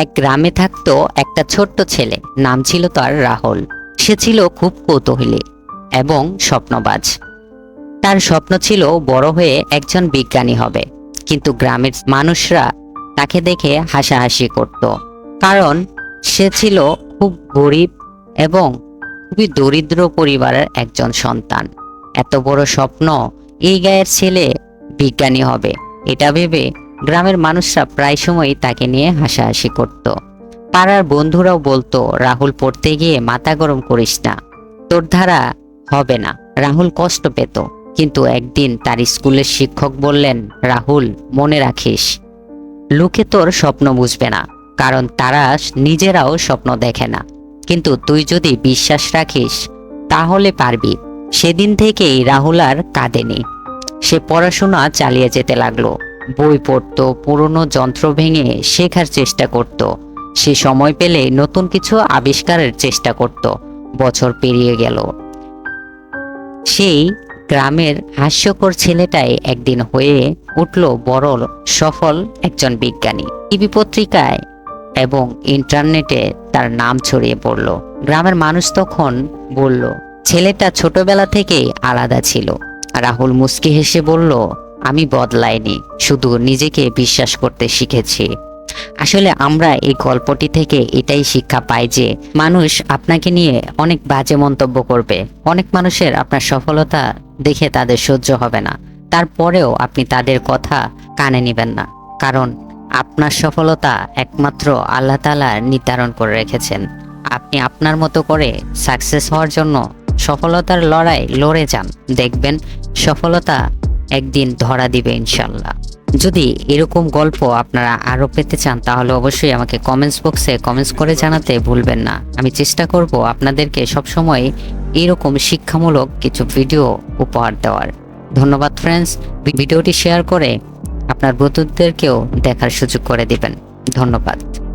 এক গ্রামে থাকতো একটা ছোট্ট ছেলে, নাম ছিল তার রাহুল। সে ছিল খুব কৌতূহলী এবং স্বপ্নবাজ। তার স্বপ্ন ছিল বড় হয়ে একজন বিজ্ঞানী হবে, কিন্তু গ্রামের মানুষরা তাকে দেখে হাসাহাসি করত, কারণ সে ছিল খুব গরিব এবং খুবই দরিদ্র পরিবারের একজন সন্তান। এত বড় স্বপ্ন এই গায়ের ছেলে বিজ্ঞানী হবে, এটা ভেবে গ্রামের মানুষরা প্রায় সময় তাকে নিয়ে হাসাহাসি করত। পাড়ার বন্ধুরাও বলতো, রাহুল, পড়তে গিয়ে মাথা গরম করিস না। তোর ধারা হবে না। রাহুল কষ্ট পেত, কিন্তু একদিন তার স্কুলের শিক্ষক বললেন, রাহুল, মনে রাখিস, লোকে তোর স্বপ্ন বুঝবে না, কারণ তারা নিজেরাও স্বপ্ন দেখে না। কিন্তু তুই যদি বিশ্বাস রাখিস, তাহলে পারবি। সেদিন থেকেই রাহুল আর কাঁদেনি। সে পড়াশোনা চালিয়ে যেতে লাগল। বই পড়তো, পুরনো যন্ত্র ভেঙে শেখার চেষ্টা করত। সে সময় পেলে নতুন কিছু আবিষ্কারের চেষ্টা করত। বছর পেরিয়ে গেল। সেই গ্রামের হাস্যকর ছেলেটাই একদিন হয়ে উঠল বড় সফল একজন বিজ্ঞানী। টিভি পত্রিকায় এবং ইন্টারনেটে তার নাম ছড়িয়ে পড়ল। গ্রামের মানুষ তখন বলল, ছেলেটা ছোটবেলা থেকেই আলাদা ছিল। রাহুল মুস্কি হেসে বলল আমি বদলাইনি, শুধু নিজেকে বিশ্বাস করতে শিখেছি। আসলে আমরা এই গল্পটি থেকে এটাই শিক্ষা পাই যে মানুষ আপনাকে নিয়ে অনেক বাজে মন্তব্য করবে। অনেক মানুষের আপনার সফলতা দেখে তাদের সহ্য হবে না। তারপরেও আপনি তাদের কথা কানে নেবেন না। কারণ আপনার সফলতা একমাত্র আল্লাহ তালা নির্ধারণ করে রেখেছেন। আপনি আপনার মতো করে সাকসেস হওয়ার জন্য সফলতার লড়াই লড়ে যান। দেখবেন সফলতা একদিন ধরা দিবে ইনশাল্লাহ। যদি এরকম গল্প আপনারা আরও পেতে চান, তাহলে অবশ্যই আমাকে কমেন্টস বক্সে কমেন্টস করে জানাতে ভুলবেন না। আমি চেষ্টা করব আপনাদেরকে সবসময় এরকম শিক্ষামূলক কিছু ভিডিও উপহার দেওয়ার। ধন্যবাদ ফ্রেন্ডস ভিডিওটি শেয়ার করে আপনার বন্ধুদেরকেও দেখার সুযোগ করে দিবেন। ধন্যবাদ।